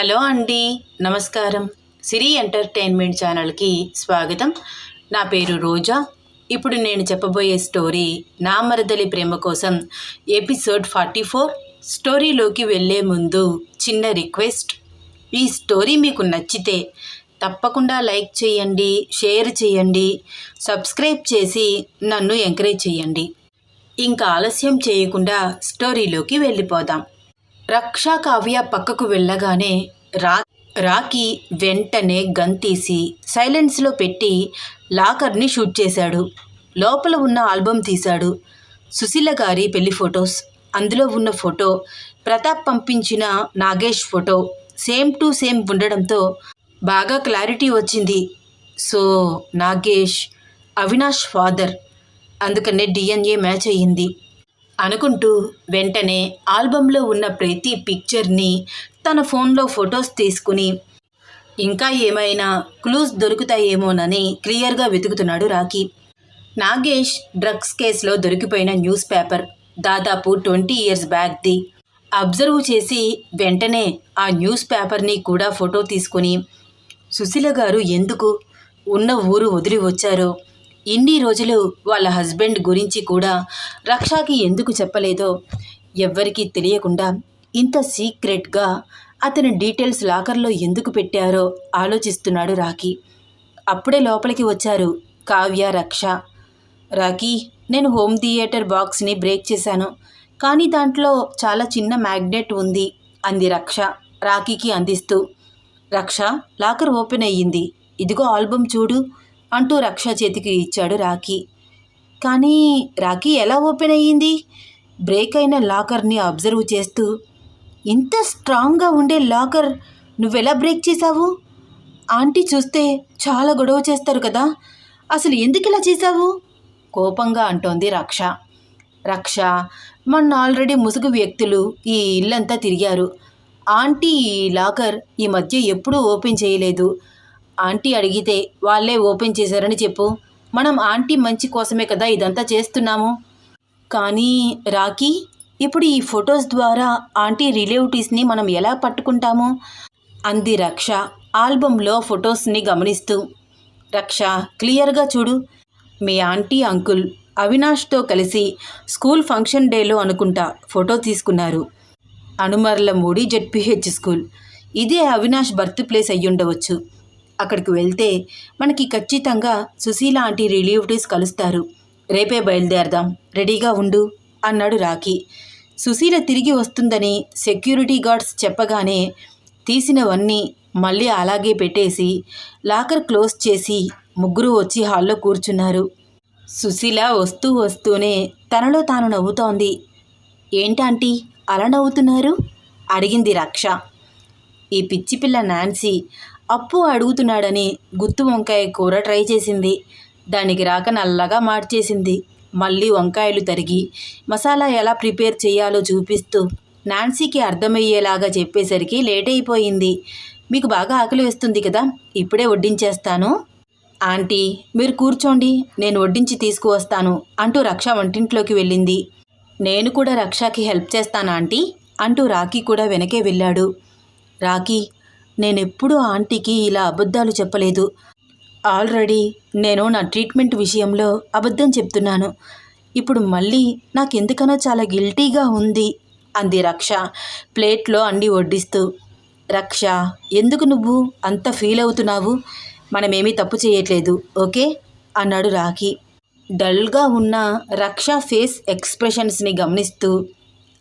Hello అండి నమస్కారం. సిరి entertainment ఛానల్కి స్వాగతం. నా పేరు రోజా. ఇప్పుడు నేను చెప్పబోయే స్టోరీ నా మరదలి ప్రేమ కోసం ఎపిసోడ్ ఫార్టీ ఫోర్. స్టోరీలోకి వెళ్ళే ముందు చిన్న రిక్వెస్ట్. ఈ స్టోరీ మీకు నచ్చితే తప్పకుండా లైక్ చేయండి షేర్ చేయండి సబ్స్క్రైబ్ చేసి నన్ను ఎంకరేజ్ చేయండి. ఇంకా ఆలస్యం చేయకుండా స్టోరీలోకి వెళ్ళిపోదాం. రక్షా కావ్య పక్కకు వెళ్ళగానే రా రాకీ వెంటనే గన్ తీసి సైలెన్స్లో పెట్టి లాకర్ని షూట్ చేశాడు. లోపల ఉన్న ఆల్బమ్ తీశాడు. సుశీల గారి పెళ్ళి ఫొటోస్. అందులో ఉన్న ఫోటో ప్రతాప్ పంపించిన Nagesh photo same to same ఉండడంతో బాగా క్లారిటీ వచ్చింది. సో నాగేష్ అవినాష్ ఫాదర్ అందుకనే డిఎన్ఏ మ్యాచ్ అయ్యింది. అనుకుంటూ వెంటనే ఆల్బంలో ఉన్న ప్రతి పిక్చర్ని తన ఫోన్లో ఫొటోస్ తీసుకుని ఇంకా ఏమైనా క్లూస్ దొరుకుతాయేమోనని క్లియర్గా వెతుకుతున్నాడు రాకీ నాగేష్ డ్రగ్స్ కేసులో దొరికిపోయిన న్యూస్ పేపర్ దాదాపు ట్వంటీ ఇయర్స్ బ్యాక్ది అబ్జర్వ్ చేసి వెంటనే ఆ న్యూస్ పేపర్ని కూడా ఫోటో తీసుకుని సుశీల గారు ఎందుకు? ఉన్న ఊరు వదిలి వచ్చారో. ఇన్ని రోజులు వాళ్ళ హస్బెండ్ గురించి కూడా రక్షాకి ఎందుకు చెప్పలేదో ఎవ్వరికీ తెలియకుండా ఇంత సీక్రెట్గా అతని డీటెయిల్స్ లాకర్లో ఎందుకు పెట్టారో ఆలోచిస్తున్నాడు రాకీ అప్పుడే లోపలికి వచ్చారు కావ్య రక్ష. రాకీ నేను హోమ్ థియేటర్ బాక్స్ని బ్రేక్ చేశాను కానీ దాంట్లో చాలా చిన్న మ్యాగ్నెట్ ఉంది అంది రక్ష రాకీకి అందిస్తూ. రక్ష లాకర్ ఓపెన్ అయ్యింది. ఇదిగో ఆల్బమ్ చూడు. అంటూ రక్ష చేతికి ఇచ్చాడు రాఖీ. కానీ రాఖీ ఎలా ఓపెన్ అయ్యింది? బ్రేక్ అయిన లాకర్ని అబ్జర్వ్ చేస్తూ ఇంత స్ట్రాంగ్గా ఉండే లాకర్ నువ్వెలా బ్రేక్ చేశావు? ఆంటీ చూస్తే చాలా గొడవ చేస్తారు కదా అసలు ఎందుకు ఇలా చేశావు? కోపంగా అంటోంది రక్ష. రక్ష మొన్న ఆల్రెడీ ముసుగు వ్యక్తులు ఈ ఇల్లంతా తిరిగారు. ఆంటీ ఈ లాకర్ ఈ మధ్య ఎప్పుడూ ఓపెన్ చేయలేదు. ఆంటీ అడిగితే వాళ్ళే ఓపెన్ చేశారని చెప్పు. మనం ఆంటీ మంచి కోసమే కదా ఇదంతా చేస్తున్నాము. కానీ రాకీ ఇప్పుడు ఈ ఫొటోస్ ద్వారా ఆంటీ రిలేటివ్స్ని మనం ఎలా పట్టుకుంటాము? అంది రక్ష ఆల్బంలో ఫొటోస్ని గమనిస్తూ. రక్ష క్లియర్గా చూడు. మీ ఆంటీ అంకుల్ అవినాష్తో కలిసి స్కూల్ ఫంక్షన్ డేలో అనుకుంటా ఫోటో తీసుకున్నారు. Anumarla Moodi ZPH school. ఇదే అవినాష్ బర్త్ ప్లేస్ అయ్యుండవచ్చు. అక్కడికి వెళ్తే మనకి ఖచ్చితంగా సుశీల ఆంటీ రిలేటివ్స్ కలుస్తారు. రేపే బయలుదేరదాం. రెడీగా ఉండు అన్నాడు రాఖీ. సుశీల తిరిగి వస్తుందని సెక్యూరిటీ గార్డ్స్ చెప్పగానే తీసినవన్నీ మళ్ళీ అలాగే పెట్టేసి లాకర్ క్లోజ్ చేసి ముగ్గురు వచ్చి హాల్లో కూర్చున్నారు. సుశీల వస్తూ వస్తూనే తనలో తాను నవ్వుతోంది. ఏంటాంటీ అలా నవ్వుతున్నారు? అడిగింది రక్ష. ఈ పిచ్చి పిల్ల నాన్సీ అప్పు అడుగుతున్నాడని గుత్తు వంకాయ కూర ట్రై చేసింది. దానికి రాక నల్లగా మార్చేసింది. మళ్ళీ వంకాయలు తరిగి మసాలా ఎలా ప్రిపేర్ చేయాలో చూపిస్తూ నాన్సీకి అర్థమయ్యేలాగా చెప్పేసరికి లేట్ అయిపోయింది మీకు బాగా ఆకలి వేస్తుంది కదా ఇప్పుడే వడ్డించేస్తాను. ఆంటీ మీరు కూర్చోండి నేను వడ్డించి తీసుకువస్తాను అంటూ రక్ష వంటింట్లోకి వెళ్ళింది. నేను కూడా రక్షకి హెల్ప్ చేస్తాను ఆంటీ అంటూ రాఖీ కూడా వెనకే వెళ్ళాడు. రాఖీ నేనెప్పుడూ ఆంటీకి ఇలా అబద్ధాలు చెప్పలేదు. ఆల్రెడీ నేను నా ట్రీట్మెంట్ విషయంలో అబద్ధం చెప్తున్నాను. ఇప్పుడు మళ్ళీ నాకెందుకనో చాలా గిల్టీగా ఉంది అంది రక్ష ప్లేట్లో అండి వడ్డిస్తూ. రక్ష ఎందుకు నువ్వు అంత ఫీల్ అవుతున్నావు? మనమేమీ తప్పు చేయట్లేదు ఓకే? అన్నాడు రాఖీ. డల్గా ఉన్న రక్ష ఫేస్ ఎక్స్ప్రెషన్స్ని గమనిస్తూ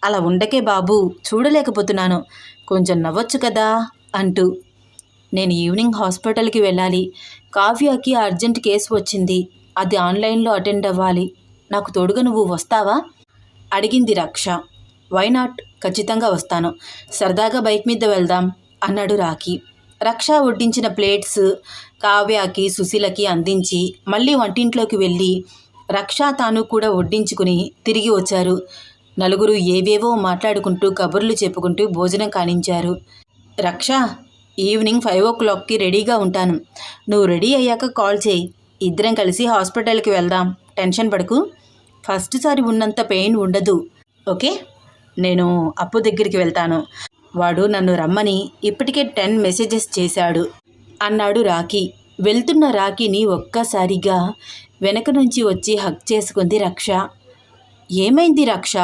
అలా ఉండకే బాబు చూడలేకపోతున్నాను. కొంచెం నవ్వొచ్చు కదా? అంటూ నేను ఈవినింగ్ హాస్పిటల్కి వెళ్ళాలి. కావ్యకి అర్జెంట్ కేసు వచ్చింది. అది ఆన్లైన్లో అటెండ్ అవ్వాలి. నాకు తోడుగా నువ్వు వస్తావా? అడిగింది రక్ష. Why not? ఖచ్చితంగా వస్తాను. సరదాగా బైక్ మీద వెళ్దాం అన్నాడు రాఖీ. రక్ష వడ్డించిన ప్లేట్స్ కావ్యకి సుశీలకి అందించి మళ్ళీ వంటింట్లోకి వెళ్ళి రక్ష తాను కూడా వడ్డించుకుని తిరిగి వచ్చారు. నలుగురు ఏవేవో మాట్లాడుకుంటూ కబుర్లు చెప్పుకుంటూ భోజనం కానించారు. రక్ష ఈవినింగ్ ఫైవ్ ఓ క్లాక్కి రెడీగా ఉంటాను. నువ్వు రెడీ అయ్యాక కాల్ చేయి. ఇద్దరం కలిసి హాస్పిటల్కి వెళ్దాం. టెన్షన్ పడకు. ఫస్ట్ సారి ఉన్నంత పెయిన్ ఉండదు. ఓకే? నేను అప్పు దగ్గరికి వెళ్తాను. వాడు నన్ను రమ్మని ఇప్పటికే టెన్ మెసేజెస్ చేశాడు. అన్నాడు రాఖీ. వెళ్తున్న రాఖీని ఒక్కసారిగా వెనక నుంచి వచ్చి హక్ చేసుకుంది రక్ష. ఏమైంది రక్ష?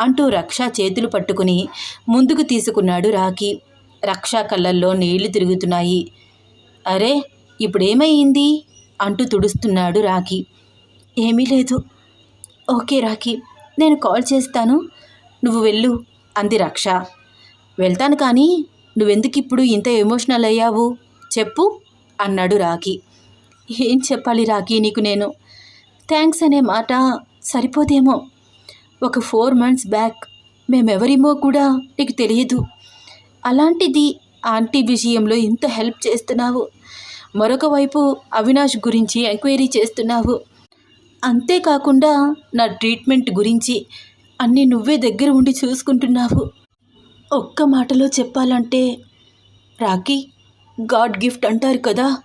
అంటూ రక్ష చేతులు పట్టుకుని ముందుకు తీసుకున్నాడు రాఖీ. రక్ష కళ్ళల్లో నీళ్ళు తిరుగుతున్నాయి. అరే ఇప్పుడేమైంది? అంటూ తుడుస్తున్నాడు రాఖీ. ఏమీ లేదు. ఓకే రాఖీ నేను కాల్ చేస్తాను. నువ్వు వెళ్ళు అంది రక్ష. వెళ్తాను కానీ నువ్వెందుకు ఇప్పుడు ఇంత ఎమోషనల్ అయ్యావు? చెప్పు అన్నాడు రాఖీ. ఏం చెప్పాలి రాఖీ నీకు నేను? థ్యాంక్స్ అనే మాట సరిపోదేమో. ఒక ఫోర్ మంత్స్ బ్యాక్ మేమెవరిమో కూడా నీకు తెలియదు. అలాంటిది ఆంటీ విషయంలో ఇంత హెల్ప్ చేస్తున్నావు? మరొక వైపు అవినాష్ గురించి ఎంక్వైరీ చేస్తున్నావు. అంతేకాకుండా నా ట్రీట్మెంట్ గురించి అన్నీ నువ్వే దగ్గర ఉండి చూసుకుంటున్నావు. ఒక్క మాటలో చెప్పాలంటే రాఖీ గాడ్ గిఫ్ట్ అంటారు కదా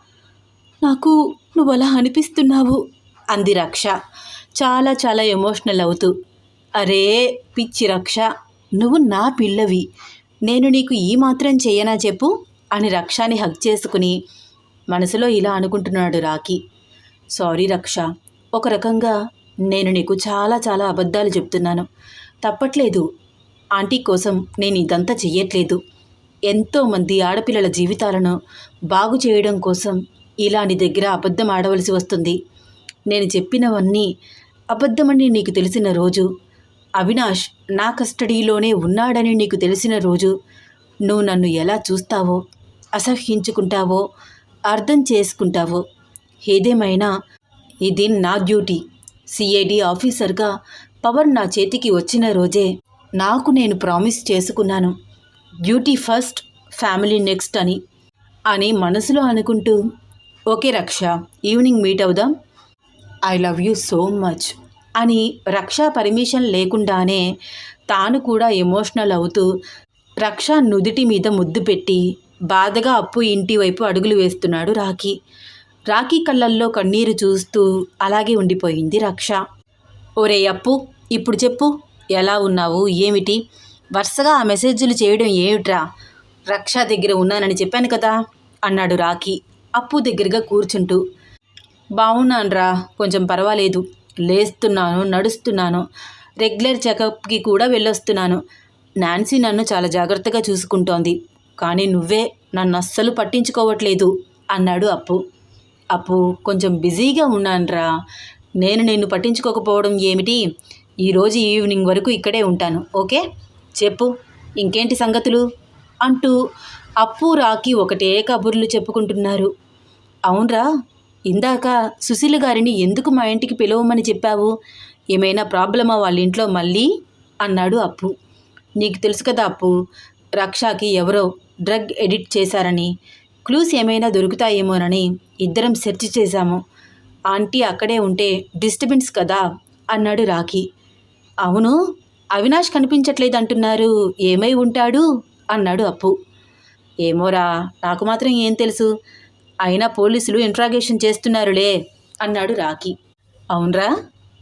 నాకు నువ్వు అలా అనిపిస్తున్నావు. అంది రక్ష. చాలా చాలా ఎమోషనల్ అవుతూ. అరే పిచ్చి రక్ష నువ్వు నా పిల్లవి. నేను నీకు ఈ మాత్రం చేయనా చెప్పు అని రక్షాని హక్ చేసుకుని మనసులో ఇలా అనుకుంటున్నాడు రాఖీ. సారీ రక్ష ఒక రకంగా నేను నీకు చాలా చాలా అబద్ధాలు చెప్తున్నాను. తప్పట్లేదు. ఆంటీ కోసం నేను ఇదంతా చెయ్యట్లేదు. ఎంతోమంది ఆడపిల్లల జీవితాలను బాగు చేయడం కోసం ఇలా నీ దగ్గర అబద్ధం ఆడవలసి వస్తుంది. నేను చెప్పినవన్నీ అబద్ధమని నీకు తెలిసిన రోజు అవినాష్ నా కస్టడీలోనే ఉన్నాడని నీకు తెలిసిన రోజు నువ్వు నన్ను ఎలా చూస్తావో అసహ్యించుకుంటావో అర్థం చేసుకుంటావో ఏదేమైనా ఇది నా డ్యూటీ. సిఐడి ఆఫీసర్గా పవర్ నా చేతికి వచ్చిన రోజే నాకు నేను ప్రామిస్ చేసుకున్నాను. డ్యూటీ ఫస్ట్ ఫ్యామిలీ నెక్స్ట్ అని అని మనసులో అనుకుంటూ ఓకే రక్ష ఈవినింగ్ మీట్ అవుదాం. I love you so much. అని రక్ష పర్మిషన్ లేకుండానే తాను కూడా ఎమోషనల్ అవుతూ రక్ష నుదిటి మీద ముద్దు పెట్టి బాధగా అప్పు ఇంటి వైపు అడుగులు వేస్తున్నాడు రాఖీ. రాఖీ కళ్ళల్లో కన్నీరు చూస్తూ అలాగే ఉండిపోయింది రక్ష. ఒరే అప్పు ఇప్పుడు చెప్పు ఎలా ఉన్నావు ఏమిటి? వరుసగా ఆ మెసేజ్లు చేయడం ఏమిట్రా? రక్ష దగ్గర ఉన్నానని చెప్పాను కదా అన్నాడు రాఖీ అప్పు దగ్గరగా కూర్చుంటూ. బాగున్నానురా కొంచెం పర్వాలేదు. లేస్తున్నాను నడుస్తున్నాను. రెగ్యులర్ చెకప్కి కూడా వెళ్ళొస్తున్నాను. నాన్సీ నన్ను చాలా జాగ్రత్తగా చూసుకుంటోంది. కానీ నువ్వే నన్ను అస్సలు పట్టించుకోవట్లేదు అన్నాడు అప్పు. అప్పు కొంచెం బిజీగా ఉన్నానురా. నేను నిన్ను పట్టించుకోకపోవడం ఏమిటి? ఈరోజు ఈవినింగ్ వరకు ఇక్కడే ఉంటాను ఓకే? చెప్పు ఇంకేంటి సంగతులు? అంటూ అప్పు రాకి ఒకటే కబుర్లు చెప్పుకుంటున్నారు. అవునరా ఇందాక సుశీల గారిని ఎందుకు మా ఇంటికి పిలవమని చెప్పావు? ఏమైనా ప్రాబ్లమా వాళ్ళ ఇంట్లో మళ్ళీ? అన్నాడు అప్పు. నీకు తెలుసు కదా అప్పు రక్షాకి ఎవరో డ్రగ్ ఎడిట్ చేశారని. క్లూస్ ఏమైనా దొరుకుతాయేమోనని ఇద్దరం సెర్చ్ చేశాము. ఆంటీ అక్కడే ఉంటే డిస్టర్బెన్స్ కదా అన్నాడు రాఖీ. అవును అవినాష్ కనిపించట్లేదు అంటున్నారు ఏమై ఉంటాడు? అన్నాడు అప్పు. ఏమోరా నాకు మాత్రం ఏం తెలుసు? అయినా పోలీసులు ఇంట్రాగేషన్ చేస్తున్నారులే అన్నాడు రాఖీ. అవునరా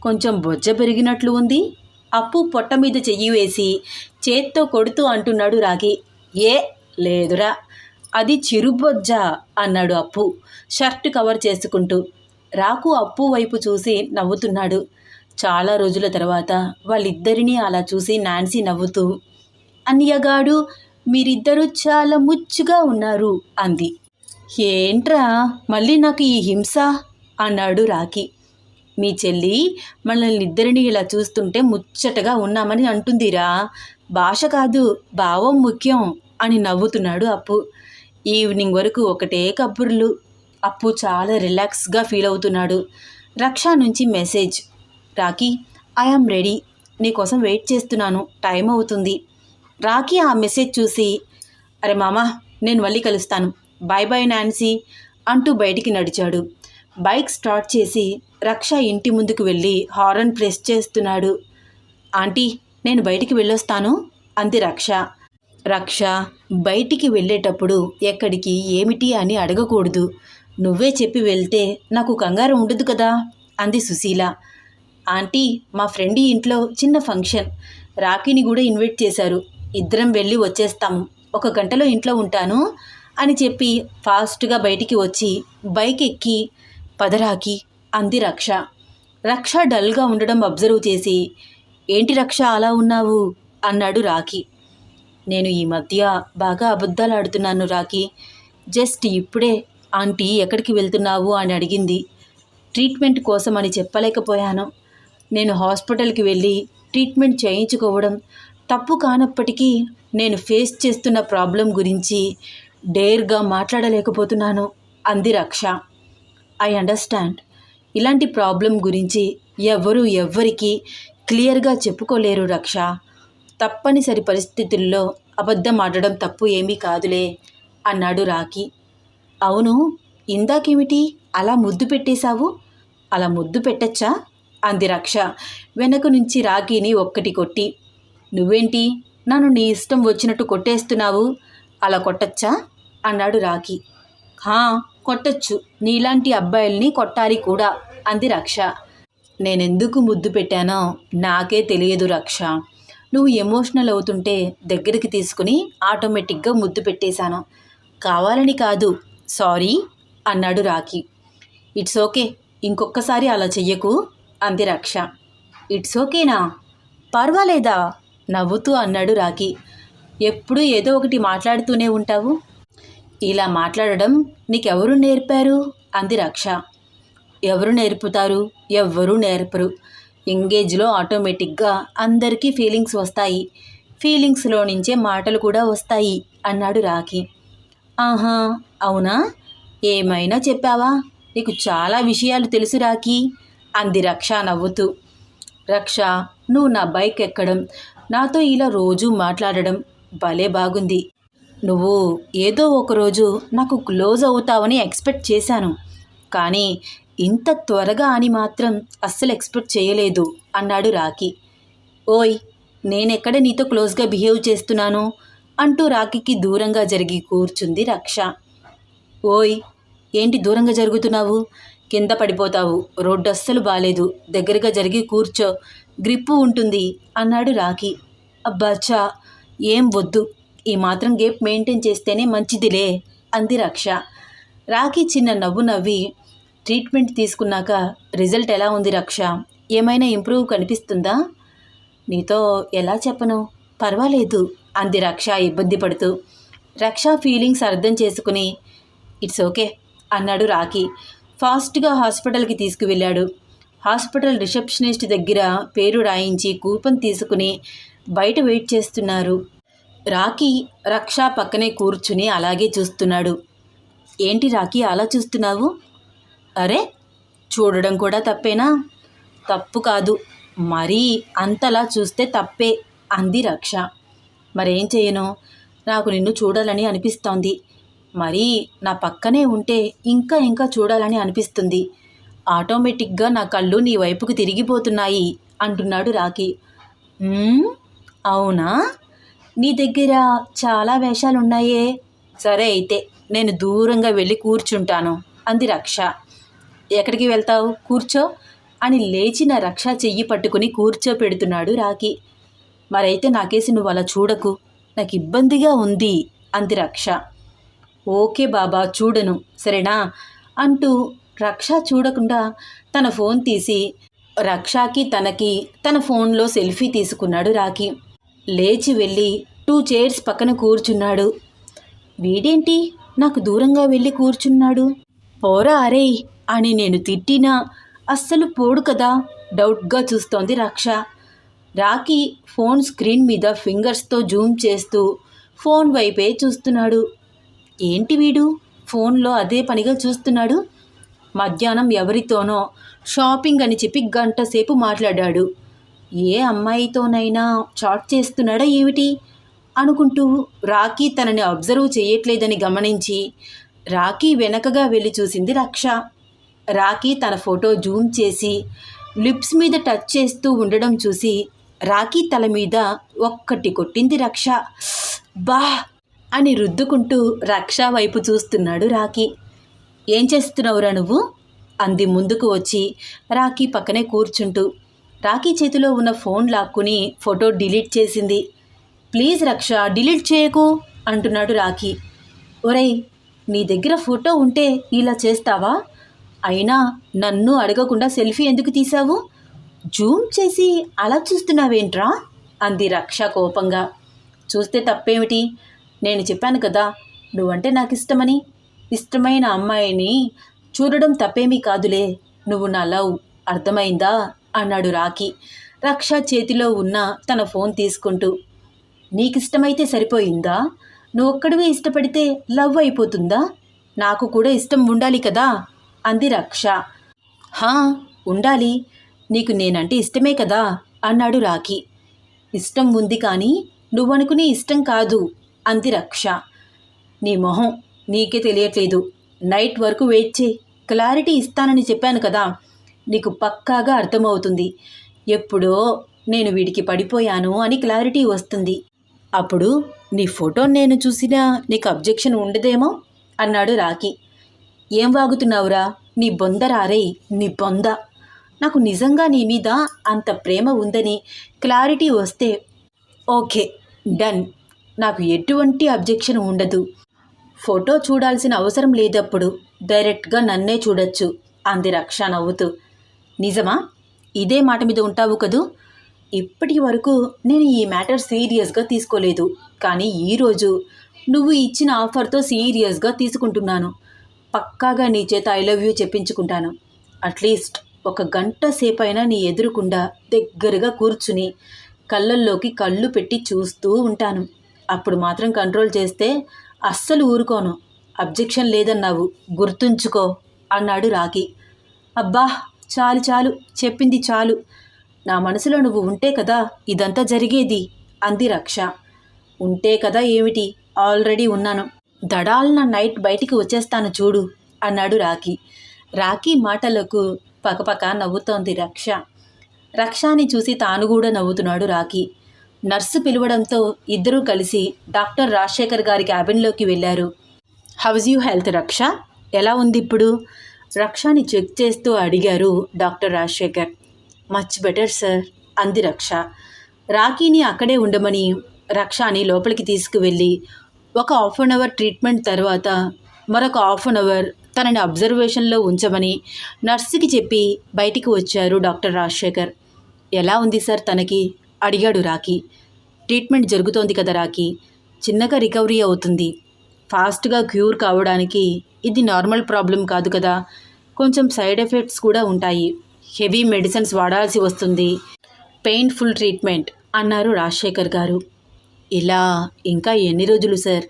కొంచెం బొజ్జ పెరిగినట్లు ఉంది. అప్పు పొట్ట మీద చెయ్యి వేసి చేత్తో కొడుతూ అంటున్నాడు రాఖీ. ఏ లేదురా అది చిరుబొజ్జ అన్నాడు అప్పు షర్ట్ కవర్ చేసుకుంటూ. రాకు అప్పు వైపు చూసి నవ్వుతున్నాడు. చాలా రోజుల తర్వాత వాళ్ళిద్దరినీ అలా చూసి నాన్సీ నవ్వుతూ అన్నయ్యగాడు మీరిద్దరూ చాలా ముచ్చుగా ఉన్నారు అంది. ఏంట్రా మళ్ళీ నాకు ఈ హింస? అన్నాడు రాఖి. మీ చెల్లి మనల్ని ఇద్దరిని ఇలా చూస్తుంటే ముచ్చటగా ఉన్నామని అంటుందిరా. భాష కాదు భావం ముఖ్యం అని నవ్వుతున్నాడు అప్పు. ఈవినింగ్ వరకు ఒకటే కబుర్లు. అప్పు చాలా రిలాక్స్గా ఫీల్ అవుతున్నాడు. రక్ష నుంచి message. Rakhi I am ready. నీకోసం వెయిట్ చేస్తున్నాను. టైం అవుతుంది. రాఖీ ఆ మెసేజ్ చూసి అరే మామ నేను మళ్ళీ కలుస్తాను. బాయ్ బాయ్ నాన్సీ అంటూ బయటికి నడిచాడు. బైక్ స్టార్ట్ చేసి రక్ష ఇంటి ముందుకు వెళ్ళి హారన్ ప్రెస్ చేస్తున్నాడు. ఆంటీ నేను బయటికి వెళ్ళొస్తాను అంది రక్ష. రక్ష బయటికి వెళ్ళేటప్పుడు ఎక్కడికి? ఏమిటి? అని అడగకూడదు. నువ్వే చెప్పి వెళ్తే నాకు కంగారు ఉండదు కదా అంది సుశీల. ఆంటీ మా ఫ్రెండ్ ఇంట్లో చిన్న ఫంక్షన్. రాఖీని కూడా ఇన్వైట్ చేశారు. ఇద్దరం వెళ్ళి వచ్చేస్తాము ఒక గంటలో ఇంట్లో ఉంటాను. అని చెప్పి ఫాస్ట్గా బయటికి వచ్చి బైక్ ఎక్కి పదరాకి అంది రక్ష. రక్ష డల్గా ఉండడం అబ్జర్వ్ చేసి ఏంటి రక్ష అలా ఉన్నావు? అన్నాడు రాఖీ. నేను ఈ మధ్య బాగా అబద్ధాలు ఆడుతున్నాను రాఖీ. జస్ట్ ఇప్పుడే ఆంటీ ఎక్కడికి వెళ్తున్నావు? అని అడిగింది. ట్రీట్మెంట్ కోసం అని చెప్పలేకపోయాను. నేను హాస్పిటల్కి వెళ్ళి ట్రీట్మెంట్ చేయించుకోవడం తప్పు కానప్పటికీ నేను ఫేస్ చేస్తున్న ప్రాబ్లం గురించి డేర్గా మాట్లాడలేకపోతున్నాను. అంది రక్ష. I understand. ఇలాంటి ప్రాబ్లం గురించి ఎవరు ఎవ్వరికీ క్లియర్గా చెప్పుకోలేరు రక్ష. తప్పనిసరి పరిస్థితుల్లో అబద్ధం ఆడడం తప్పు ఏమీ కాదులే అన్నాడు రాఖి. అవును ఇందాకేమిటి అలా ముద్దు పెట్టేశావు? అలా ముద్దు పెట్టచ్చా? అంది రక్ష. వెనక నుంచి రాఖీని ఒక్కటి కొట్టి. నువ్వేంటి? నన్ను నీ ఇష్టం వచ్చినట్టు కొట్టేస్తున్నావు? అలా కొట్టచ్చా? అన్నాడు రాఖీ. హా కొట్టచ్చు. నీలాంటి అబ్బాయిల్ని కొట్టాలి కూడా అంది రక్ష. నేనెందుకు ముద్దు పెట్టానో నాకే తెలియదు రక్ష. నువ్వు ఎమోషనల్ అవుతుంటే దగ్గరికి తీసుకుని ఆటోమేటిక్గా ముద్దు పెట్టేశాను. కావాలని కాదు సారీ అన్నాడు రాఖీ. ఇట్స్ ఓకే ఇంకొకసారి అలా చెయ్యకు అంది రక్ష. ఇట్స్ ఓకేనా? పర్వాలేదా? నవ్వుతూ అన్నాడు రాఖీ. ఎప్పుడూ ఏదో ఒకటి మాట్లాడుతూనే ఉంటావు? ఇలా మాట్లాడడం నీకెవరు నేర్పారు? అంది రక్ష. ఎవరు నేర్పుతారు? ఎవ్వరూ నేర్పరు. ఎంగేజ్లో ఆటోమేటిక్గా అందరికీ ఫీలింగ్స్ వస్తాయి. ఫీలింగ్స్లో నుంచే మాటలు కూడా వస్తాయి అన్నాడు రాఖీ. ఆహా అవునా? ఏమైనా చెప్పావా? నీకు చాలా విషయాలు తెలుసు రాఖీ అంది రక్ష నవ్వుతూ. రక్ష నువ్వు నా బైక్ ఎక్కడం నాతో ఇలా రోజూ మాట్లాడడం భలే బాగుంది. నువ్వు ఏదో ఒకరోజు నాకు క్లోజ్ అవుతావని ఎక్స్పెక్ట్ చేశాను. కానీ ఇంత త్వరగా అని మాత్రం అస్సలు ఎక్స్పెక్ట్ చేయలేదు అన్నాడు రాఖీ. ఓయ్ నేనెక్కడ నీతో క్లోజ్గా బిహేవ్ చేస్తున్నాను? అంటూ రాఖీకి దూరంగా జరిగి కూర్చుంది రక్ష. ఓయ్ ఏంటి దూరంగా జరుగుతున్నావు? కింద పడిపోతావు. రోడ్డు అస్సలు బాలేదు. దగ్గరగా జరిగి కూర్చో. గ్రిప్పు ఉంటుంది అన్నాడు రాఖీ. అబ్బాచా ఏం వద్దు. ఈ మాత్రం గేప్ మెయింటైన్ చేస్తేనే మంచిదిలే అంది రక్ష. రాఖీ చిన్న నవ్వు నవ్వి ట్రీట్మెంట్ తీసుకున్నాక రిజల్ట్ ఎలా ఉంది రక్ష? ఏమైనా ఇంప్రూవ్ కనిపిస్తుందా? నీతో ఎలా చెప్పను? పర్వాలేదు అంది రక్ష ఇబ్బంది పడుతూ. రక్ష ఫీలింగ్స్ అర్థం చేసుకుని ఇట్స్ ఓకే అన్నాడు రాఖీ. ఫాస్ట్గా హాస్పిటల్కి తీసుకువెళ్ళాడు. హాస్పిటల్ రిసెప్షనిస్ట్ దగ్గర పేరు రాయించి కూపన్ తీసుకుని బయట వెయిట్ చేస్తున్నారు. రాఖీ రక్ష పక్కనే కూర్చుని అలాగే చూస్తున్నాడు. ఏంటి రాఖీ అలా చూస్తున్నావు? అరే చూడడం కూడా తప్పేనా? తప్పు కాదు. మరీ అంతలా చూస్తే తప్పే అంది రక్ష. మరేం చేయను? నాకు నిన్ను చూడాలని అనిపిస్తోంది. మరి నా పక్కనే ఉంటే ఇంకా ఇంకా చూడాలని అనిపిస్తుంది. ఆటోమేటిక్గా నా కళ్ళు నీ వైపుకు తిరిగిపోతున్నాయి అంటున్నాడు రాఖీ. అవునా? నీ దగ్గర చాలా వేషాలు ఉన్నాయే సరే అయితే నేను దూరంగా వెళ్ళి కూర్చుంటాను. అంది రక్ష. ఎక్కడికి వెళ్తావు? కూర్చో. అని లేచిన రక్ష చెయ్యి పట్టుకుని కూర్చోపెడుతున్నాడు రాఖీ. మరైతే నాకేసి నువ్వు అలా చూడకు. నాకు ఇబ్బందిగా ఉంది అంది రక్ష. ఓకే బాబా చూడను. సరేనా? అంటూ రక్ష చూడకుండా తన ఫోన్ తీసి రక్షకి తనకి తన ఫోన్లో సెల్ఫీ తీసుకున్నాడు రాఖీ. లేచి వెళ్ళి టూ చైర్స్ పక్కన కూర్చున్నాడు. వీడేంటి? నాకు దూరంగా వెళ్ళి కూర్చున్నాడు. పోరా అరే! అని నేను తిట్టినా అస్సలు పోడు కదా! డౌట్గా చూస్తోంది రక్ష. రాఖీ ఫోన్ స్క్రీన్ మీద ఫింగర్స్తో జూమ్ చేస్తూ ఫోన్ వైపే చూస్తున్నాడు. ఏంటి వీడు? ఫోన్లో అదే పనిగా చూస్తున్నాడు? మధ్యాహ్నం ఎవరితోనో షాపింగ్ అని చెప్పి గంట సేపు మాట్లాడాడు. ఏ అమ్మాయితోనైనా చాట్ చేస్తున్నాడా ఏమిటి? అనుకుంటూ రాఖీ తనని అబ్జర్వ్ చేయట్లేదని గమనించి రాఖీ వెనకగా వెళ్ళి చూసింది రక్ష. రాఖీ తన ఫోటో జూమ్ చేసి లిప్స్ మీద టచ్ చేస్తూ ఉండడం చూసి రాఖీ తల మీద ఒక్కటి కొట్టింది రక్ష. బా! అని రుద్దుకుంటూ రక్ష వైపు చూస్తున్నాడు రాఖీ. ఏం చేస్తున్నావురా నువ్వు? అంది ముందుకు వచ్చి రాఖీ పక్కనే కూర్చుంటూ. రాఖీ చేతిలో ఉన్న ఫోన్ లాక్కుని ఫోటో డిలీట్ చేసింది. ప్లీజ్ రక్ష డిలీట్ చేయకు అంటున్నాడు రాఖీ. ఒరేయ్ నీ దగ్గర ఫోటో ఉంటే ఇలా చేస్తావా? అయినా నన్ను అడగకుండా సెల్ఫీ ఎందుకు తీసావు జూమ్ చేసి అలా చూస్తున్నావేంట్రా? అంది రక్ష కోపంగా. చూస్తే తప్పేమిటి? నేను చెప్పాను కదా నువ్వంటే నాకు ఇష్టమని ఇష్టమైన అమ్మాయిని చూడడం తప్పేమీ కాదులే. నువ్వు నా లవ్. అర్థమైందా? అన్నాడు రాఖీ. రక్ష చేతిలో ఉన్న తన ఫోన్ తీసుకుంటూ నీకిష్టమైతే సరిపోయిందా? నువ్వొక్కడివే ఇష్టపడితే లవ్ అయిపోతుందా? నాకు కూడా ఇష్టం ఉండాలి కదా? అంది రక్ష. హా ఉండాలి. నీకు నేనంటే ఇష్టమే కదా? అన్నాడు రాఖీ. ఇష్టం ఉంది కానీ నువ్వనుకునే ఇష్టం కాదు అంది రక్ష. నీ మొహం నీకే తెలియట్లేదు. నైట్ వరకు వెయిట్ చేయి. క్లారిటీ ఇస్తానని చెప్పాను కదా. నీకు పక్కాగా అర్థమవుతుంది. ఎప్పుడో నేను వీడికి పడిపోయాను అని క్లారిటీ వస్తుంది. అప్పుడు నీ ఫోటో నేను చూసినా నీకు అబ్జెక్షన్ ఉండదేమో? అన్నాడు రాఖీ. ఏం వాగుతున్నావురా? నీ బొంద రారే నీ బొంద. నాకు నిజంగా నీ మీద అంత ప్రేమ ఉందని క్లారిటీ వస్తే ఓకే డన్. నాకు ఎటువంటి అబ్జెక్షన్ ఉండదు. ఫోటో చూడాల్సిన అవసరం లేదప్పుడు డైరెక్ట్గా నన్నే చూడొచ్చు. అంది రక్ష నవ్వుతూ. నిజమా? ఇదే మాట మీద ఉంటావు కదూ? ఇప్పటి వరకు నేను ఈ మ్యాటర్ సీరియస్గా తీసుకోలేదు. కానీ ఈరోజు నువ్వు ఇచ్చిన ఆఫర్తో సీరియస్గా తీసుకుంటున్నాను. పక్కాగా నీ చేత ఐ లవ్ యూ చెప్పించుకుంటాను. అట్లీస్ట్ ఒక గంట సేపైనా నీ ఎదురుకుండా దగ్గరగా కూర్చుని కళ్ళల్లోకి కళ్ళు పెట్టి చూస్తూ ఉంటాను. అప్పుడు మాత్రం కంట్రోల్ చేస్తే అస్సలు ఊరుకోను. అబ్జెక్షన్ లేదన్నావు. గుర్తుంచుకో అన్నాడు రాఖీ. అబ్బా! చాలు చాలు చెప్పింది చాలు. నా మనసులో నువ్వు ఉంటే కదా ఇదంతా జరిగేది అంది రక్ష. ఉంటే కదా ఏమిటి? ఆల్రెడీ ఉన్నాను. దడాలన నైట్ బయటికి వచ్చేస్తాను చూడు అన్నాడు రాఖీ. రాఖీ మాటలకు పకపక నవ్వుతోంది రక్ష. రక్షాని చూసి తాను కూడా నవ్వుతున్నాడు రాఖీ. నర్సు పిలవడంతో ఇద్దరూ కలిసి డాక్టర్ రాజశేఖర్ గారి క్యాబిన్లోకి వెళ్ళారు. హౌజ్ యూ హెల్త్ రక్ష? ఎలా ఉంది ఇప్పుడు? రక్షాని చెక్ చేస్తూ అడిగారు doctor Rajasekhar. Much better sir. అంది రక్ష. రాఖీని అక్కడే ఉండమని రక్షాని లోపలికి తీసుకువెళ్ళి ఒక హాఫ్ అన్ అవర్ ట్రీట్మెంట్ తర్వాత మరొక హాఫ్ అన్ అవర్ తనని అబ్జర్వేషన్లో ఉంచమని నర్సుకి చెప్పి బయటికి వచ్చారు డాక్టర్ రాజశేఖర్. ఎలా ఉంది సార్ తనకి? అడిగాడు రాఖీ. ట్రీట్మెంట్ జరుగుతోంది కదా రాఖీ. చిన్నగా రికవరీ అవుతుంది. ఫాస్ట్గా క్యూర్ కావడానికి ఇది నార్మల్ ప్రాబ్లం కాదు కదా. కొంచెం సైడ్ ఎఫెక్ట్స్ కూడా ఉంటాయి. హెవీ మెడిసిన్స్ వాడాల్సి వస్తుంది. పెయిన్ఫుల్ ట్రీట్మెంట్ అన్నారు రాజశేఖర్ గారు. ఇలా ఇంకా ఎన్ని రోజులు సార్?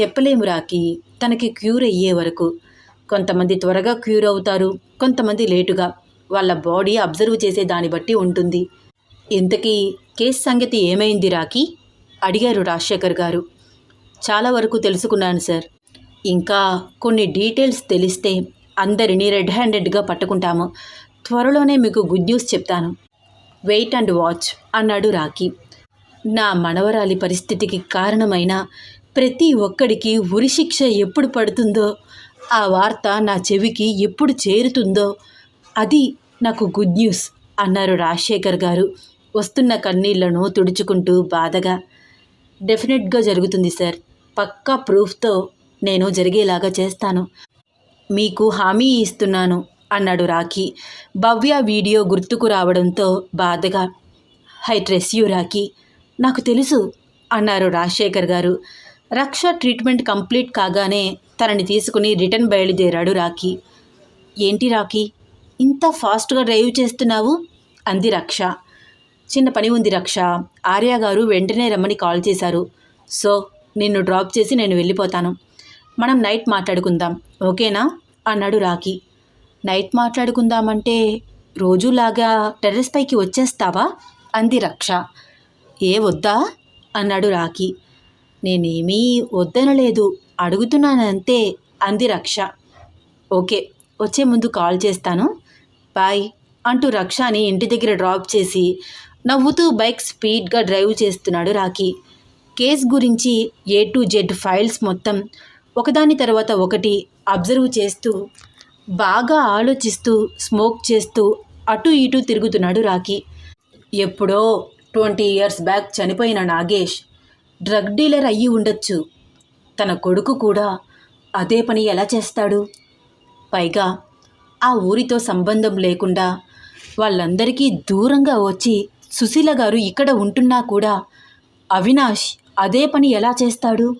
చెప్పలేము రాకి. తనకి క్యూర్ అయ్యే వరకు. కొంతమంది త్వరగా క్యూర్ అవుతారు. కొంతమంది లేటుగా. వాళ్ళ బాడీ అబ్జర్వ్ చేసే దాన్ని బట్టి ఉంటుంది. ఇంతకీ కేస్ సంగతి ఏమైంది రాకి? అడిగారు రాజశేఖర్ గారు. చాలా వరకు తెలుసుకున్నాను సార్. ఇంకా కొన్ని డీటెయిల్స్ తెలిస్తే అందరినీ రెడ్ హ్యాండెడ్గా పట్టుకుంటాము. త్వరలోనే మీకు గుడ్ న్యూస్ చెప్తాను. వెయిట్ అండ్ వాచ్ అన్నాడు రాకీ నా మనవరాలి పరిస్థితికి కారణమైన ప్రతి ఒక్కడికి ఉరిశిక్ష ఎప్పుడు పడుతుందో ఆ వార్త నా చెవికి ఎప్పుడు చేరుతుందో అది నాకు గుడ్ న్యూస్ అన్నారు రాజశేఖర్ గారు వస్తున్న కన్నీళ్ళను తుడుచుకుంటూ బాధగా. డెఫినెట్గా జరుగుతుంది సార్. పక్కా ప్రూఫ్తో నేను జరిగేలాగా చేస్తాను. మీకు హామీ ఇస్తున్నాను అన్నాడు రాఖీ. భవ్య వీడియో గుర్తుకు రావడంతో బాధగా హై ట్రెస్ యూ రాఖీ. నాకు తెలుసు అన్నారు రాజశేఖర్ గారు. రక్ష ట్రీట్మెంట్ కంప్లీట్ కాగానే తనని తీసుకుని రిటర్న్ బయలుదేరాడు రాఖీ. ఏంటి రాఖీ? ఇంత ఫాస్ట్గా డ్రైవ్ చేస్తున్నావు? అంది రక్ష. చిన్న పని ఉంది రక్ష. ఆర్య గారు వెంటనే రమ్మని కాల్ చేశారు. సో నిన్ను డ్రాప్ చేసి నేను వెళ్ళిపోతాను. మనం నైట్ మాట్లాడుకుందాం ఓకేనా? అన్నాడు రాఖీ. నైట్ మాట్లాడుకుందామంటే రోజులాగా టెర్రస్ పైకి వచ్చేస్తావా? అంది రక్ష. ఏ వద్దా? అన్నాడు రాఖీ. నేనేమీ వద్దనలేదు అడుగుతున్నానంతే అంది రక్ష. ఓకే వచ్చే ముందు కాల్ చేస్తాను. బాయ్ అంటూ రక్షాని ఇంటి దగ్గర డ్రాప్ చేసి నవ్వుతూ బైక్ స్పీడ్గా డ్రైవ్ చేస్తున్నాడు రాఖీ. కేస్ గురించి ఏ టు జెడ్ ఫైల్స్ మొత్తం ఒకదాని తర్వాత ఒకటి అబ్జర్వ్ చేస్తూ బాగా ఆలోచిస్తూ స్మోక్ చేస్తూ అటు ఇటు తిరుగుతున్నాడు రాఖీ. ఎప్పుడో ట్వంటీ ఇయర్స్ బ్యాక్ చనిపోయిన నాగేష్ డ్రగ్ డీలర్ అయ్యి ఉండొచ్చు. తన కొడుకు కూడా అదే పని ఎలా చేస్తాడు? పైగా ఆ ఊరితో సంబంధం లేకుండా వాళ్ళందరికీ దూరంగా వచ్చి సుశీల గారు ఇక్కడ ఉంటున్నా కూడా అవినాష్ అదే పని ఎలా చేస్తాడు?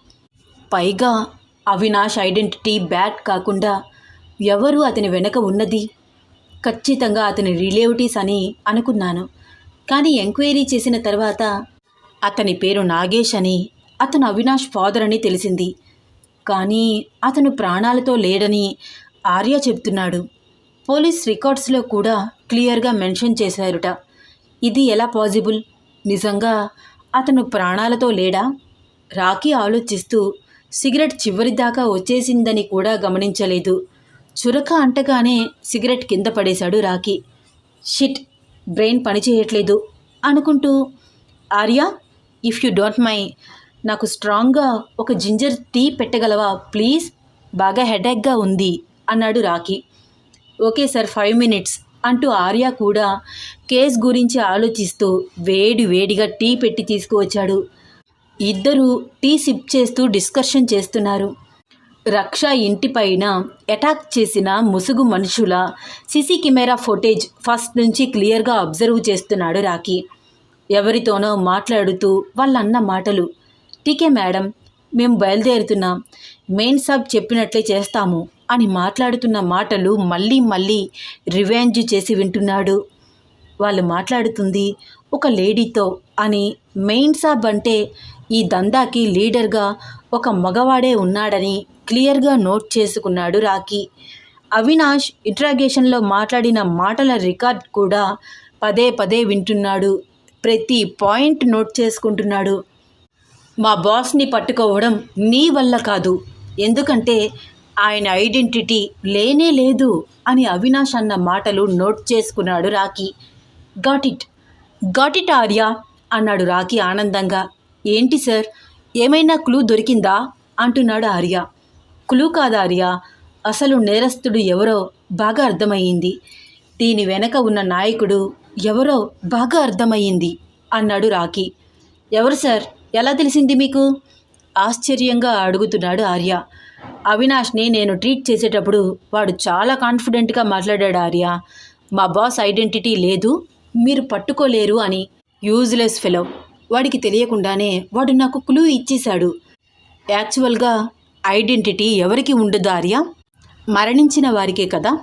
పైగా అవినాష్ ఐడెంటిటీ బ్యాడ్ కాకుండా ఎవరు అతని వెనక ఉన్నది? ఖచ్చితంగా అతని రిలేటివ్స్ అని అనుకున్నాను. కానీ ఎంక్వైరీ చేసిన తర్వాత అతని పేరు నాగేష్ అని అతను అవినాష్ ఫాదర్ అని తెలిసింది. కానీ అతను ప్రాణాలతో లేడని ఆర్య చెప్తున్నాడు పోలీస్ రికార్డ్స్లో కూడా క్లియర్గా మెన్షన్ చేశారుట. ఇది ఎలా పాసిబుల్ నిజంగా అతను ప్రాణాలతో లేడా? రాఖీ ఆలోచిస్తూ సిగరెట్ చివరి దాకా వచ్చేసిందని కూడా గమనించలేదు. చురక అంటగానే సిగరెట్ కింద పడేశాడు రాఖీ. షిట్ బ్రెయిన్ పనిచేయట్లేదు అనుకుంటూ Arya if you don't mind నాకు స్ట్రాంగ్గా ఒక జింజర్ టీ పెట్టగలవా ప్లీజ్? బాగా హెడేక్గా ఉంది అన్నాడు Rakhi. Okay sir five minutes. అంటూ ఆర్య కూడా కేస్ గురించి ఆలోచిస్తూ వేడి వేడిగా టీ పెట్టి తీసుకువచ్చాడు. ఇద్దరూ టీ సిప్ చేస్తూ డిస్కషన్ చేస్తున్నారు. రక్ష ఇంటిపైన అటాక్ చేసిన ముసుగు మనుషుల సిసి కెమెరా ఫుటేజ్ ఫస్ట్ నుంచి క్లియర్గా అబ్జర్వ్ చేస్తున్నాడు రాకీ ఎవరితోనో మాట్లాడుతూ వాళ్ళన్న మాటలు టీకే మేడం మేము బయలుదేరుతున్నాం. మెయిన్ సబ్ చెప్పినట్లే చేస్తాము. అని మాట్లాడుతున్న మాటలు మళ్ళీ మళ్ళీ రివెంజ్ చేసి వింటున్నాడు. వాళ్ళు మాట్లాడుతుంది ఒక లేడీతో అని మెయిన్ సాబ్ అంటే ఈ దందాకి లీడర్గా ఒక మగవాడే ఉన్నాడని క్లియర్గా నోట్ చేసుకున్నాడు రాకీ అవినాష్ ఇంట్రాగేషన్లో మాట్లాడిన మాటల రికార్డ్ కూడా పదే పదే వింటున్నాడు ప్రతి పాయింట్ నోట్ చేసుకుంటున్నాడు. మా బాస్ని పట్టుకోవడం నీ వల్ల కాదు ఎందుకంటే ఆయన ఐడెంటిటీ లేనే లేదు అని అవినాష్ అన్న మాటలు నోట్ చేసుకున్నాడు Rocky got it. Got it Arya అన్నాడు రాకీ ఆనందంగా. ఏంటి సార్? ఏమైనా క్లూ దొరికిందా? అంటున్నాడు ఆర్య. క్లూ కాదు ఆర్య. అసలు నేరస్తుడు ఎవరో బాగా అర్థమయ్యింది. దీని వెనక ఉన్న నాయకుడు ఎవరో బాగా అర్థమయ్యింది అన్నాడు రాకీ ఎవరు సార్? ఎలా తెలిసింది మీకు? ఆశ్చర్యంగా అడుగుతున్నాడు ఆర్య. అవినాష్ని నేను ట్రీట్ చేసేటప్పుడు వాడు చాలా కాన్ఫిడెంట్గా మాట్లాడాడు ఆర్య. మా బాస్ ఐడెంటిటీ లేదు మీరు పట్టుకోలేరు అని. Useless fellow. వాడికి తెలియకుండానే వాడు నాకు క్లూ ఇచ్చేశాడు. యాక్చువల్గా ఐడెంటిటీ ఎవరికి ఉండదు ఆర్య? మరణించిన వారికే కదా.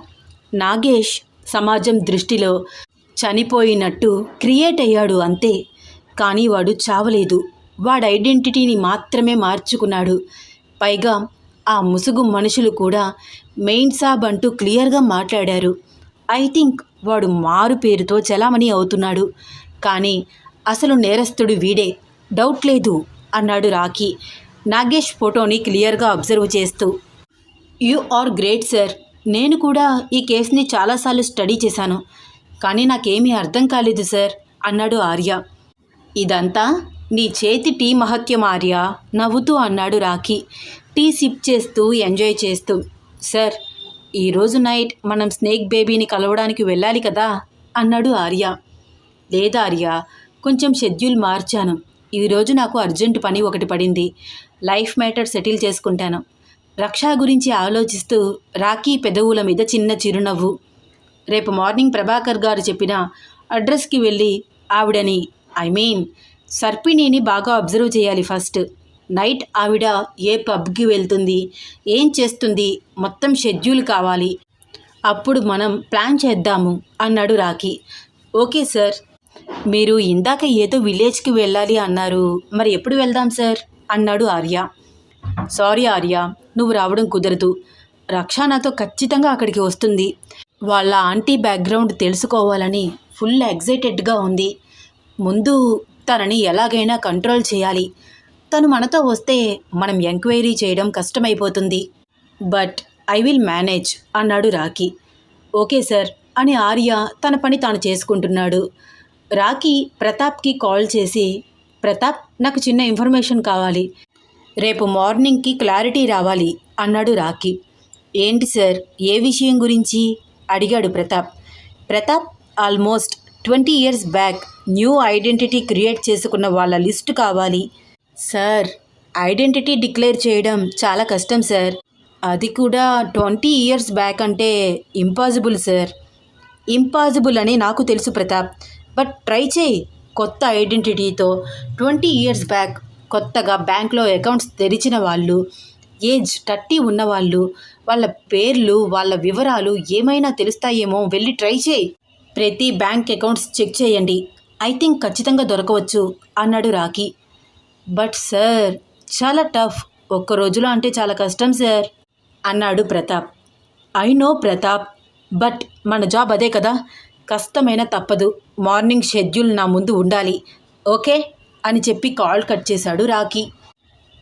నాగేష్ సమాజం దృష్టిలో చనిపోయినట్టు క్రియేట్ అయ్యాడు అంతే. కానీ వాడు చావలేదు. వాడి ఐడెంటిటీని మాత్రమే మార్చుకున్నాడు. పైగా ఆ ముసుగు మనుషులు కూడా మెయిన్ సాబ్ అంటూ క్లియర్గా మాట్లాడారు. ఐ థింక్ వాడు మారు పేరుతో చలామణి అవుతున్నాడు. కానీ అసలు నేరస్తుడు వీడే. డౌట్ లేదు అన్నాడు రాకీ నాగేష్ ఫోటోని క్లియర్గా అబ్జర్వ్ చేస్తూ యు ఆర్ గ్రేట్ సార్. నేను కూడా ఈ కేసుని చాలాసార్లు స్టడీ చేశాను. కానీ నాకేమీ అర్థం కాలేదు సార్ అన్నాడు ఆర్య. ఇదంతా నీ చేతి టీ మహత్యం ఆర్య నవ్వుతూ అన్నాడు రాఖీ. టీ సిప్ చేస్తూ ఎంజాయ్ చేస్తూ సార్ ఈరోజు నైట్ మనం స్నేక్ బేబీని కలవడానికి వెళ్ళాలి కదా అన్నాడు ఆర్య. లేదా ఆర్య కొంచెం షెడ్యూల్ మార్చాను. ఈరోజు నాకు అర్జెంట్ పని ఒకటి పడింది. లైఫ్ మ్యాటర్ సెటిల్ చేసుకుంటాను. రక్ష గురించి ఆలోచిస్తూ రాఖీ పెదవుల మీద చిన్న చిరునవ్వు. రేపు మార్నింగ్ ప్రభాకర్ గారు చెప్పిన అడ్రస్కి వెళ్ళి ఆవిడని ఐ మీన్ సర్పిణిని బాగా అబ్జర్వ్ చేయాలి ఫస్ట్. నైట్ ఆవిడ ఏ పబ్కి వెళ్తుంది? ఏం చేస్తుంది? మొత్తం షెడ్యూల్ కావాలి. అప్పుడు మనం ప్లాన్ చేద్దాము అన్నాడు రాఖీ. Okay sir. మీరు ఇందాక ఏదో విలేజ్కి వెళ్ళాలి అన్నారు. మరి ఎప్పుడు వెళ్దాం సార్? అన్నాడు ఆర్య. సారీ ఆర్య నువ్వు రావడం కుదరదు. రక్ష నాతో ఖచ్చితంగా అక్కడికి వస్తుంది. వాళ్ళ ఆంటీ బ్యాక్గ్రౌండ్ తెలుసుకోవాలని ఫుల్ ఎగ్జైటెడ్గా ఉంది. ముందు తనని ఎలాగైనా కంట్రోల్ చేయాలి. తను మనతో వస్తే మనం ఎంక్వైరీ చేయడం కష్టమైపోతుంది. బట్ ఐ విల్ మేనేజ్ అన్నాడు రాకీ ఓకే సార్ అని ఆర్య తన పని తాను చేసుకుంటున్నాడు. రాకీ ప్రతాప్కి కాల్ చేసి ప్రతాప్ నాకు చిన్న ఇన్ఫర్మేషన్ కావాలి. రేపు మార్నింగ్కి క్లారిటీ రావాలి అన్నాడు రాకీ ఏంటి సార్ ఏ విషయం గురించి? అడిగాడు Pratap. Pratap almost twenty years back new identity create చేసుకున్న వాళ్ళ లిస్ట్ కావాలి. సార్ ఐడెంటిటీ డిక్లేర్ చేయడం చాలా కష్టం సార్. అది కూడా ట్వంటీ ఇయర్స్ బ్యాక్ అంటే ఇంపాసిబుల్ సార్. ఇంపాసిబుల్ అని నాకు తెలుసు ప్రతాప్. బట్ ట్రై చేయి కొత్త ఐడెంటిటీతో. ట్వంటీ ఇయర్స్ బ్యాక్ కొత్తగా బ్యాంక్లో అకౌంట్స్ తెరిచిన వాళ్ళు ఏజ్ థర్టీ ఉన్నవాళ్ళు వాళ్ళ పేర్లు వాళ్ళ వివరాలు ఏమైనా తెలుస్తాయేమో వెళ్ళి ట్రై చేయి. ప్రతి బ్యాంక్ అకౌంట్స్ చెక్ చేయండి. ఐ థింక్ ఖచ్చితంగా దొరకవచ్చు అన్నాడు రాకీ బట్ సార్ చాలా టఫ్ ఒక్క రోజులో అంటే చాలా కష్టం సార్ అన్నాడు Pratap. I know Pratap. But మన జాబ్ అదే కదా. కష్టమైన తప్పదు. మార్నింగ్ షెడ్యూల్ నా ముందు ఉండాలి. ఓకే అని చెప్పి కాల్ కట్ చేశాడు రాకీ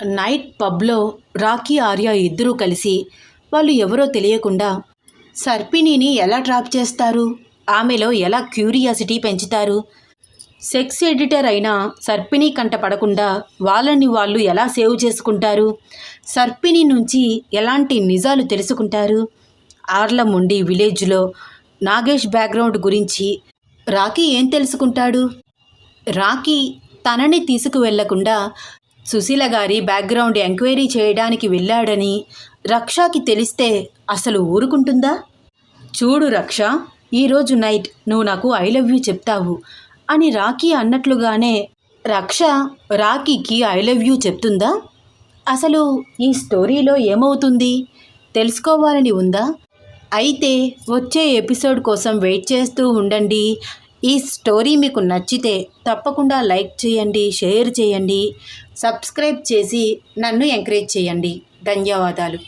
నైట్ పబ్లో రాకీ ఆర్య ఇద్దరూ కలిసి వాళ్ళు ఎవరో తెలియకుండా సర్పిణిని ఎలా ట్రాప్ చేస్తారు? ఆమెలో ఎలా క్యూరియాసిటీ పెంచుతారు? సెక్స్ ఎడిటర్ అయిన సర్పిణి కంట పడకుండా వాళ్ళని వాళ్ళు ఎలా సేవ్ చేసుకుంటారు? సర్పిణి నుంచి ఎలాంటి నిజాలు తెలుసుకుంటారు? ఆర్లముండి విలేజ్లో నాగేష్ బ్యాక్గ్రౌండ్ గురించి రాకీ ఏం తెలుసుకుంటాడు? రాకీ తనని తీసుకువెళ్ళకుండా సుశీల గారి బ్యాక్గ్రౌండ్ ఎంక్వైరీ చేయడానికి వెళ్ళాడని రక్షకి తెలిస్తే అసలు ఊరుకుంటుందా? చూడు రక్ష ఈరోజు నైట్ నువ్వు నాకు ఐ లవ్ యూ చెప్తావు. అని రాఖీ అన్నట్లుగానే రక్ష రాఖీకి ఐ లవ్ యూ చెప్తుందా? అసలు ఈ స్టోరీలో ఏమవుతుంది? తెలుసుకోవాలని ఉందా? అయితే వచ్చే ఎపిసోడ్ కోసం వెయిట్ చేస్తూ ఉండండి. ఈ స్టోరీ మీకు నచ్చితే తప్పకుండా లైక్ చేయండి షేర్ చేయండి సబ్స్క్రైబ్ చేసి నన్ను ఎంకరేజ్ చేయండి. ధన్యవాదాలు.